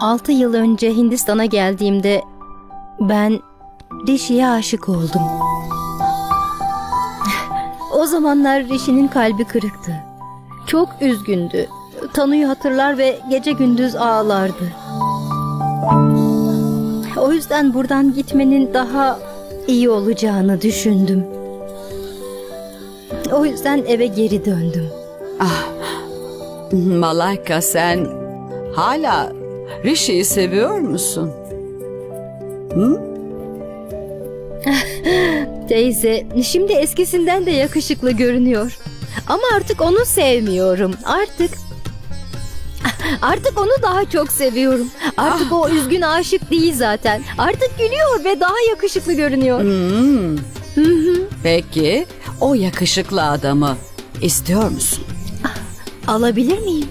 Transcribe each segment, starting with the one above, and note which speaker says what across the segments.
Speaker 1: 6 yıl önce Hindistan'a geldiğimde ben Rishi'ye aşık oldum. O zamanlar Rishi'nin kalbi kırıktı. Çok üzgündü. Tanu'yu hatırlar ve gece gündüz ağlardı. O yüzden buradan gitmenin daha iyi olacağını düşündüm. O yüzden eve geri döndüm.
Speaker 2: Malayka sen hala Rishi'yi seviyor musun?
Speaker 1: Teyze, şimdi eskisinden de yakışıklı görünüyor. Ama artık onu sevmiyorum. Artık Artık onu daha çok seviyorum. Artık o üzgün aşık değil zaten. Artık gülüyor ve daha yakışıklı görünüyor.
Speaker 2: Hmm.
Speaker 1: Hı hı.
Speaker 2: Peki o yakışıklı adamı istiyor musun?
Speaker 1: Alabilir miyim?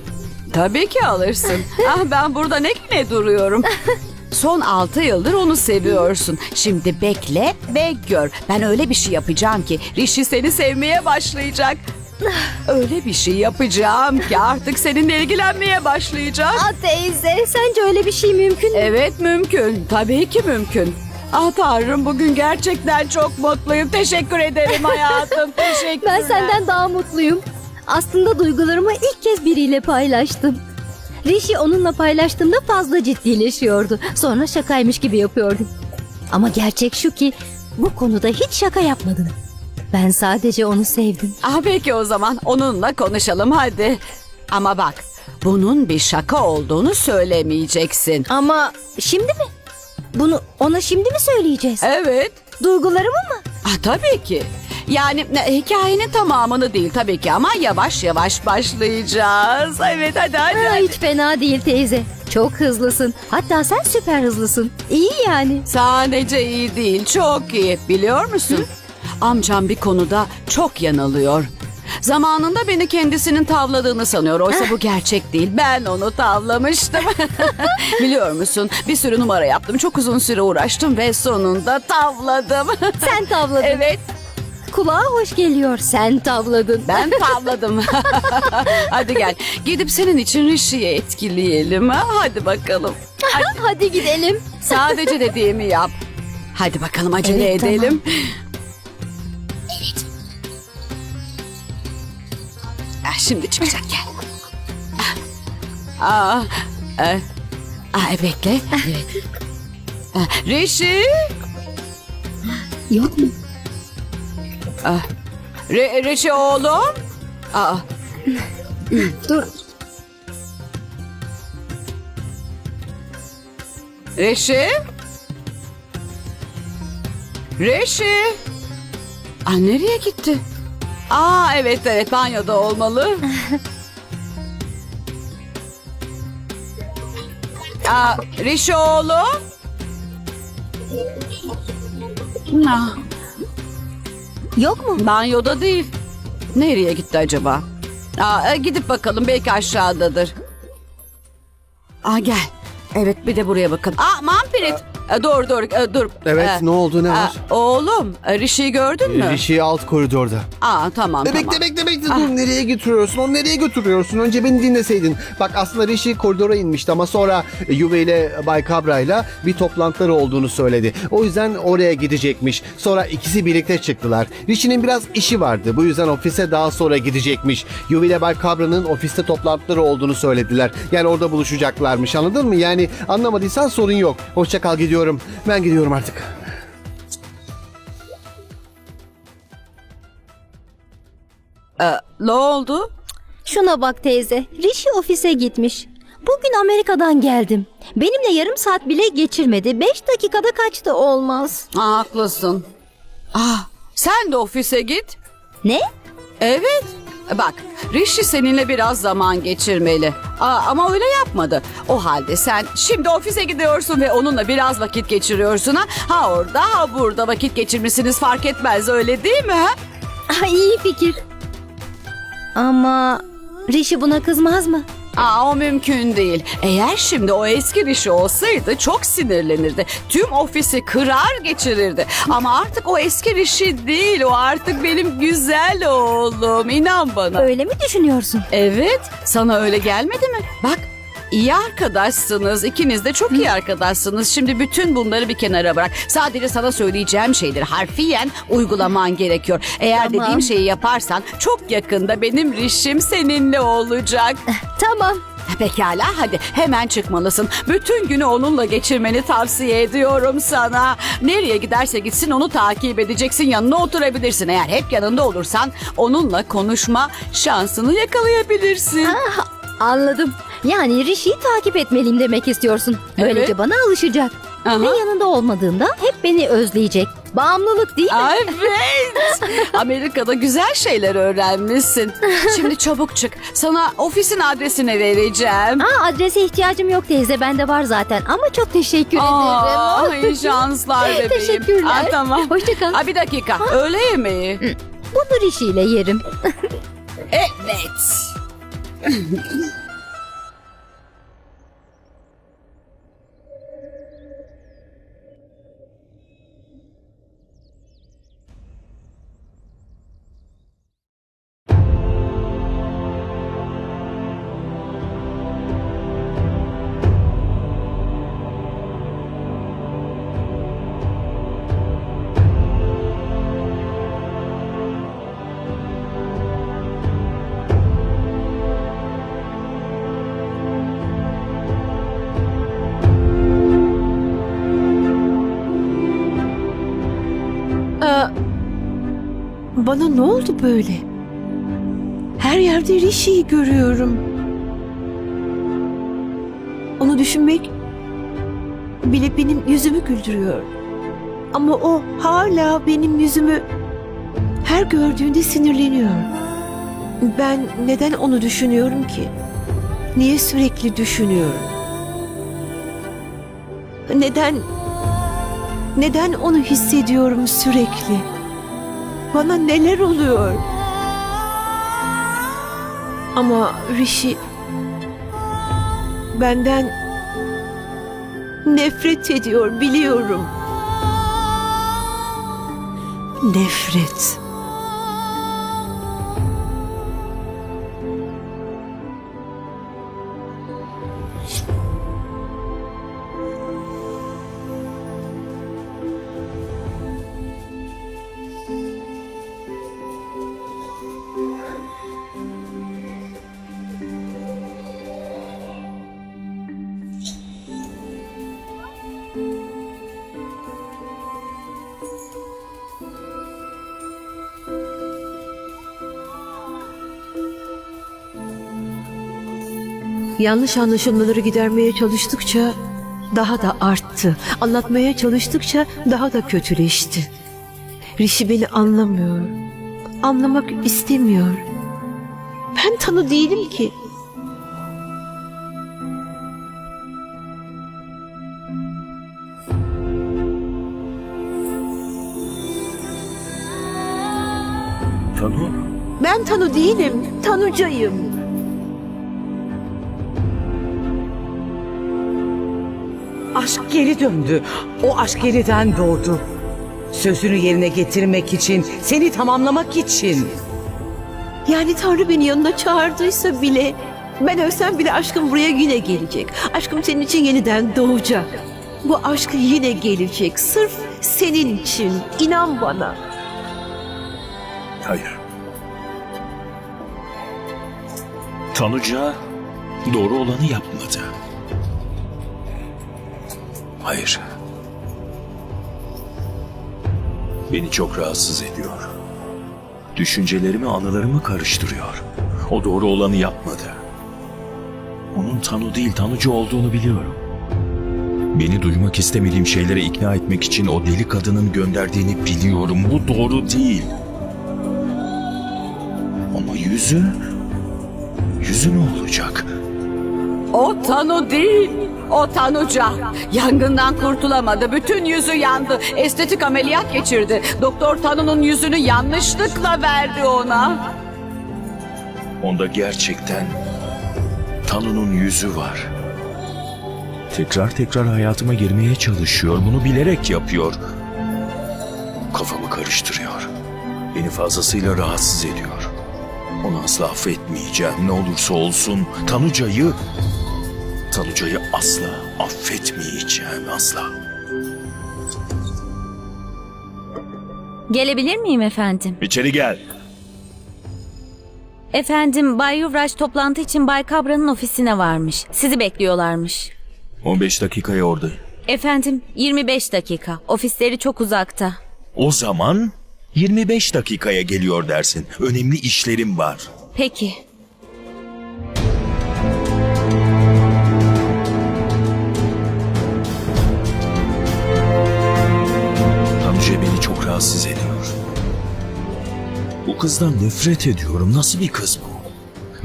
Speaker 2: Tabii ki alırsın. ah ben burada ne güne duruyorum. Son altı yıldır onu seviyorsun. Şimdi bekle ve gör. Ben öyle bir şey yapacağım ki Rishi seni sevmeye başlayacak. Öyle bir şey yapacağım ki artık seninle ilgilenmeye başlayacak.
Speaker 1: Aa teyze, sence öyle bir şey mümkün mü?
Speaker 2: Evet mümkün. Tabii ki mümkün. Ah Tanrım bugün gerçekten çok mutluyum. Teşekkür ederim hayatım. Teşekkürler.
Speaker 1: Ben senden daha mutluyum. Aslında duygularımı ilk kez biriyle paylaştım. Rishi onunla paylaştığımda fazla ciddileşiyordu. Sonra şakaymış gibi yapıyordu. Ama gerçek şu ki bu konuda hiç şaka yapmadın. Ben sadece onu sevdim.
Speaker 2: Ah peki o zaman onunla konuşalım hadi. Ama bak bunun bir şaka olduğunu söylemeyeceksin.
Speaker 1: Ama şimdi mi? Bunu ona şimdi mi söyleyeceğiz?
Speaker 2: Evet.
Speaker 1: Duygularımı mı?
Speaker 2: Ah tabii ki. Yani e, hikayenin tamamını değil tabii ki ama yavaş yavaş başlayacağız. Evet hadi hadi.
Speaker 1: Ha,
Speaker 2: hadi.
Speaker 1: hiç fena değil teyze. Çok hızlısın. Hatta sen süper hızlısın. İyi yani.
Speaker 2: Sadece iyi değil çok iyi biliyor musun? Amcam bir konuda çok yanılıyor. Zamanında beni kendisinin tavladığını sanıyor. Oysa bu gerçek değil. Ben onu tavlamıştım. Biliyor musun? Bir sürü numara yaptım. Çok uzun süre uğraştım ve sonunda tavladım.
Speaker 1: Sen tavladın.
Speaker 2: evet
Speaker 1: Kulağa hoş geliyor. Sen tavladın.
Speaker 2: ben tavladım. Hadi gel. Gidip senin için Rishi'yi etkileyelim. Ha? Hadi bakalım.
Speaker 1: Hadi gidelim.
Speaker 2: Sadece dediğimi yap. Hadi bakalım acele
Speaker 1: Evet, tamam.
Speaker 2: edelim. Ah, şimdi çıkacak gel. Aa, e, aa, bekle. Evet. Ah, Rishi.
Speaker 1: Yok mu?
Speaker 2: Re, Rishi oğlum. Aa,
Speaker 1: Dur.
Speaker 2: Rishi. Rishi. Aa, nereye gitti? Aa evet evet banyoda olmalı. Aa, Rishi oğlum. Ah,
Speaker 1: Yok mu?
Speaker 2: banyoda değil. Nereye gitti acaba? Aa, e, gidip bakalım belki aşağıdadır. Aa gel. Evet bir de buraya bakalım. Aa Manpirit. E, dur dur e, dur.
Speaker 3: Evet
Speaker 2: E,
Speaker 3: ne oldu ne
Speaker 2: Aa,
Speaker 3: var?
Speaker 2: oğlum e, Rishi'yi gördün mü?
Speaker 3: Rişi alt koridorda.
Speaker 2: Aa tamam
Speaker 3: E,
Speaker 2: tamam.
Speaker 3: Bekle bekle bekle dur nereye götürüyorsun onu nereye götürüyorsun önce beni dinleseydin. Bak aslında Rishi koridora inmişti ama sonra Yuve ile Bay Cabra ile bir toplantıları olduğunu söyledi. O yüzden oraya gidecekmiş. Sonra ikisi birlikte çıktılar. Rishi'nin biraz işi vardı bu yüzden ofise daha sonra gidecekmiş. Yuve ile Bay Cabra'nın ofiste toplantıları olduğunu söylediler. Yani orada buluşacaklarmış anladın mı? Yani anlamadıysan sorun yok. Hoşça kal gidiyorum. Ben gidiyorum artık.
Speaker 2: E, ne oldu?
Speaker 1: Şuna bak teyze. Rishi ofise gitmiş. Bugün Amerika'dan geldim. Benimle yarım saat bile geçirmedi. Beş dakikada kaçtı olmaz.
Speaker 2: Aa, haklısın. Aa, sen de ofise git.
Speaker 1: Ne?
Speaker 2: Evet. Bak Rishi seninle biraz zaman geçirmeli. Aa, ama öyle yapmadı. O halde sen şimdi ofise gidiyorsun ve onunla biraz vakit geçiriyorsun ha. Ha orada ha burada vakit geçirmişsiniz fark etmez öyle değil mi ha?
Speaker 1: Ah, iyi fikir. Ama Rishi buna kızmaz mı?
Speaker 2: Aa o mümkün değil. Eğer şimdi o eski Rishi olsaydı çok sinirlenirdi. Tüm ofisi kırar geçirirdi. Ama artık o eski Rishi değil. O artık benim güzel oğlum. İnan bana.
Speaker 1: Öyle mi düşünüyorsun?
Speaker 2: Evet, sana öyle gelmedi mi? Bak, iyi arkadaşsınız. İkiniz de çok iyi arkadaşsınız. Şimdi bütün bunları bir kenara bırak. Sadece sana söyleyeceğim şeyleri harfiyen uygulaman gerekiyor. Eğer
Speaker 1: Tamam.
Speaker 2: dediğim şeyi yaparsan çok yakında benim rişim seninle olacak.
Speaker 1: Tamam.
Speaker 2: Pekala hadi hemen çıkmalısın. Bütün günü onunla geçirmeni tavsiye ediyorum sana. Nereye giderse gitsin onu takip edeceksin. Yanına oturabilirsin. Eğer hep yanında olursan onunla konuşma şansını yakalayabilirsin.
Speaker 1: Anladım. Yani Rishi'yi takip etmeliyim demek istiyorsun. Böylece
Speaker 2: Evet.
Speaker 1: bana alışacak.
Speaker 2: Aha.
Speaker 1: Ve yanında olmadığında hep beni özleyecek. Bağımlılık değil mi?
Speaker 2: Evet. Amerika'da güzel şeyler öğrenmişsin. Şimdi çabuk çık. Sana ofisin adresini vereceğim.
Speaker 1: Aa, adrese ihtiyacım yok teyze. Bende var zaten. Ama çok teşekkür
Speaker 2: Aa,
Speaker 1: ederim.
Speaker 2: iyi şanslar bebeğim.
Speaker 1: Teşekkürler.
Speaker 2: Aa, tamam.
Speaker 1: Hoşça kal.
Speaker 2: Aa, bir dakika. Öğle yemeği.
Speaker 1: Bunu Rishi ile yerim.
Speaker 2: Evet.
Speaker 4: Bana ne oldu böyle? Her yerde Rishi'yi görüyorum. Onu düşünmek bile benim yüzümü güldürüyor. Ama o hala benim yüzümü her gördüğünde sinirleniyor. Ben neden onu düşünüyorum ki? Niye sürekli düşünüyorum? Neden neden onu hissediyorum sürekli? Bana neler oluyor? Ama Rishi benden nefret ediyor biliyorum. Nefret. Yanlış anlaşılmaları gidermeye çalıştıkça daha da arttı. Anlatmaya çalıştıkça daha da kötüleşti. Rishi beni anlamıyor. Anlamak istemiyor. Ben tanı değilim ki.
Speaker 5: Tanu?
Speaker 4: Ben Tanı değilim. Tanucayım.
Speaker 6: Aşk geri döndü. O aşk yeniden doğdu. Sözünü yerine getirmek için, seni tamamlamak için.
Speaker 4: Yani Tanrı beni yanına çağırdıysa bile ben ölsem bile aşkım buraya yine gelecek. Aşkım senin için yeniden doğacak. Bu aşk yine gelecek. Sırf senin için. İnan bana.
Speaker 5: Hayır. Tanuca doğru olanı yapmadı. Hayır. Beni çok rahatsız ediyor. Düşüncelerimi, anılarımı karıştırıyor. O doğru olanı yapmadı. Onun Tanu değil, Tanucu olduğunu biliyorum. Beni duymak istemediğim şeylere ikna etmek için o deli kadının gönderdiğini biliyorum. Bu doğru değil. Ama yüzü... Yüzü ne olacak?
Speaker 2: O Tanu değil. O Tanuca. Yangından kurtulamadı. Bütün yüzü yandı. Estetik ameliyat geçirdi. Doktor Tanu'nun yüzünü yanlışlıkla verdi ona.
Speaker 5: Onda gerçekten Tanu'nun yüzü var. Tekrar tekrar hayatıma girmeye çalışıyor. Bunu bilerek yapıyor. Kafamı karıştırıyor. Beni fazlasıyla rahatsız ediyor. Onu asla affetmeyeceğim. Ne olursa olsun Tanuca'yı Tanuca'yı asla affetmeyeceğim asla.
Speaker 7: Gelebilir miyim efendim?
Speaker 5: İçeri gel.
Speaker 7: Efendim Bay Yuvraj toplantı için Bay Kabra'nın ofisine varmış. Sizi bekliyorlarmış.
Speaker 5: 15 dakikaya oradayım.
Speaker 7: Efendim 25 dakika. Ofisleri çok uzakta.
Speaker 5: O zaman 25 dakikaya geliyor dersin. Önemli işlerim var.
Speaker 7: Peki.
Speaker 5: Rahatsız ediyor. Bu kızdan nefret ediyorum. Nasıl bir kız bu?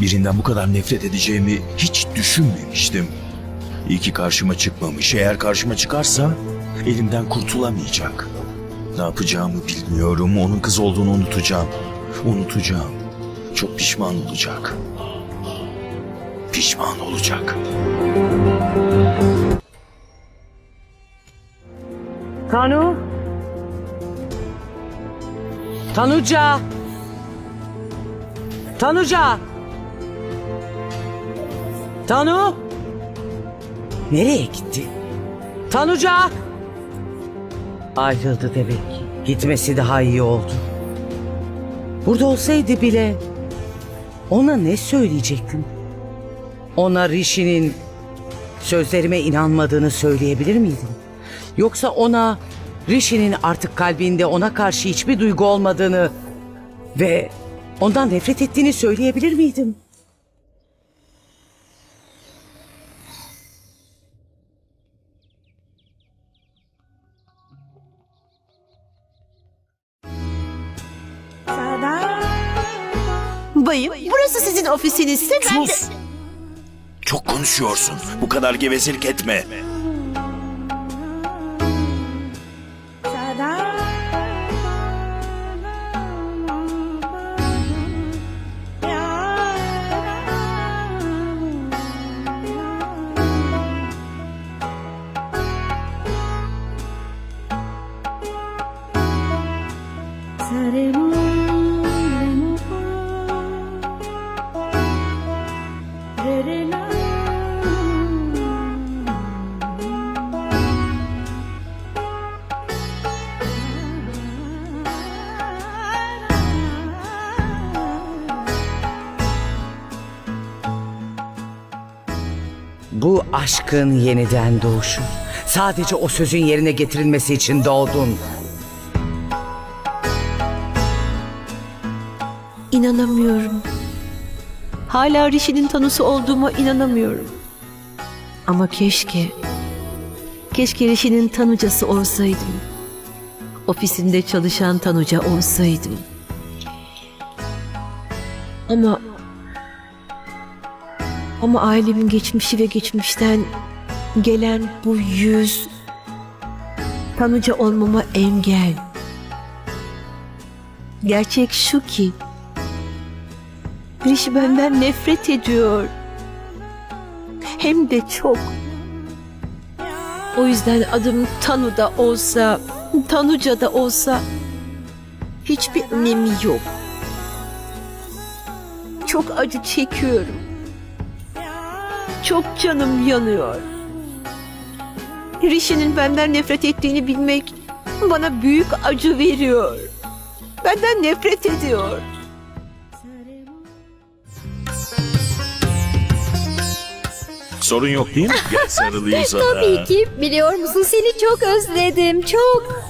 Speaker 5: Birinden bu kadar nefret edeceğimi hiç düşünmemiştim. İyi ki karşıma çıkmamış. Eğer karşıma çıkarsa elimden kurtulamayacak. Ne yapacağımı bilmiyorum. Onun kız olduğunu unutacağım. Unutacağım. Çok pişman olacak. Pişman olacak.
Speaker 6: Tanu. Tanuca. Tanuca. Tanu. Nereye gitti? Tanuca. Ayrıldı demek. Gitmesi daha iyi oldu. Burada olsaydı bile ona ne söyleyecektim? Ona Rishi'nin sözlerime inanmadığını söyleyebilir miydim? Yoksa ona Rishi'nin artık kalbinde ona karşı hiçbir duygu olmadığını ve ondan nefret ettiğini söyleyebilir miydim?
Speaker 4: Bayım, burası sizin ofisinizse ben de...
Speaker 5: Sus! Çok konuşuyorsun. Bu kadar gevezelik etme.
Speaker 6: Aşkın yeniden doğuşu. Sadece o sözün yerine getirilmesi için doğdun.
Speaker 4: İnanamıyorum. Hala Rishi'nin tanısı olduğuma inanamıyorum. Ama keşke, keşke Rishi'nin tanıcası olsaydım. Ofisinde çalışan tanıca olsaydım. Ama ama ailemin geçmişi ve geçmişten gelen bu yüz tanıca olmama engel. Gerçek şu ki Rishi benden nefret ediyor. Hem de çok. O yüzden adım Tanu da olsa, Tanuca da olsa hiçbir önemi yok. Çok acı çekiyorum. Çok canım yanıyor. Rishi'nin benden nefret ettiğini bilmek bana büyük acı veriyor. Benden nefret ediyor.
Speaker 5: Sorun yok değil mi? Gel sarılayım sana.
Speaker 1: Tabii ki. Biliyor musun seni çok özledim. Çok.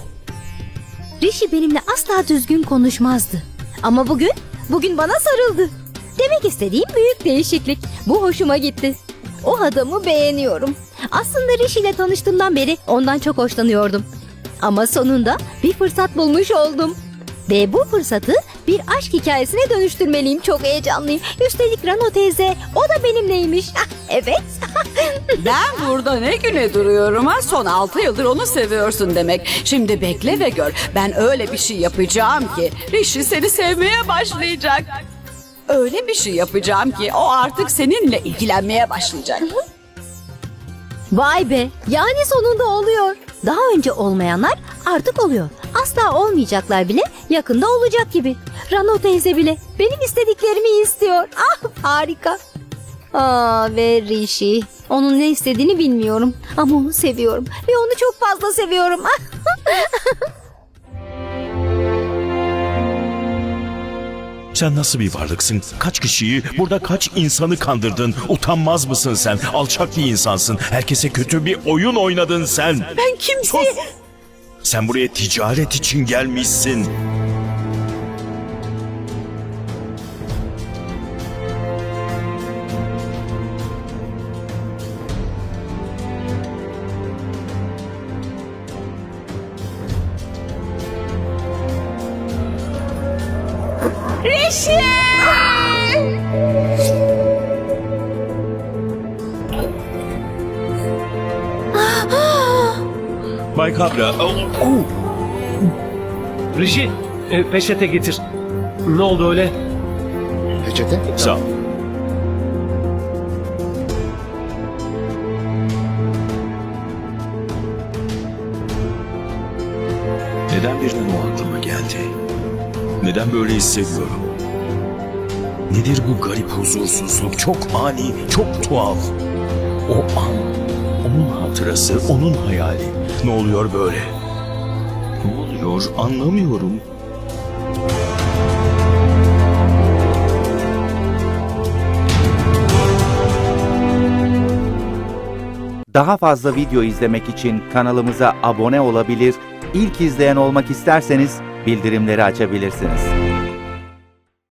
Speaker 1: Rishi benimle asla düzgün konuşmazdı. Ama bugün, bugün bana sarıldı. Demek istediğim büyük değişiklik. Bu hoşuma gitti. O adamı beğeniyorum. Aslında Rishi ile tanıştığımdan beri ondan çok hoşlanıyordum. Ama sonunda bir fırsat bulmuş oldum. Ve bu fırsatı bir aşk hikayesine dönüştürmeliyim. Çok heyecanlıyım. Üstelik Rano teyze o da benimleymiş. Ah, evet.
Speaker 2: Ben burada ne güne duruyorum ha? Son altı yıldır onu seviyorsun demek. Şimdi bekle ve gör. Ben öyle bir şey yapacağım ki Rishi seni sevmeye başlayacak. Öyle bir şey yapacağım ki o artık seninle ilgilenmeye başlayacak.
Speaker 1: Vay be yani sonunda oluyor. Daha önce olmayanlar artık oluyor. Asla olmayacaklar bile yakında olacak gibi. Rano teyze bile benim istediklerimi istiyor. Ah harika. Aa ve Rishi. Onun ne istediğini bilmiyorum. Ama onu seviyorum. Ve onu çok fazla seviyorum.
Speaker 5: Sen nasıl bir varlıksın? Kaç kişiyi, burada kaç insanı kandırdın? Utanmaz mısın sen? Alçak bir insansın. Herkese kötü bir oyun oynadın sen.
Speaker 4: Ben kimseye...
Speaker 5: Sus! Sen buraya ticaret için gelmişsin. Bay Kabra.
Speaker 8: Rishi, e, peçete getir. Ne oldu öyle?
Speaker 3: Peçete?
Speaker 5: sağ ol. Böyle hissediyorum? Nedir bu garip huzursuzluk? Çok ani, çok tuhaf. O an, onun hatırası, onun hayali. Ne oluyor böyle? Ne oluyor anlamıyorum.
Speaker 9: Daha fazla video izlemek için kanalımıza abone olabilir, ilk izleyen olmak isterseniz bildirimleri açabilirsiniz.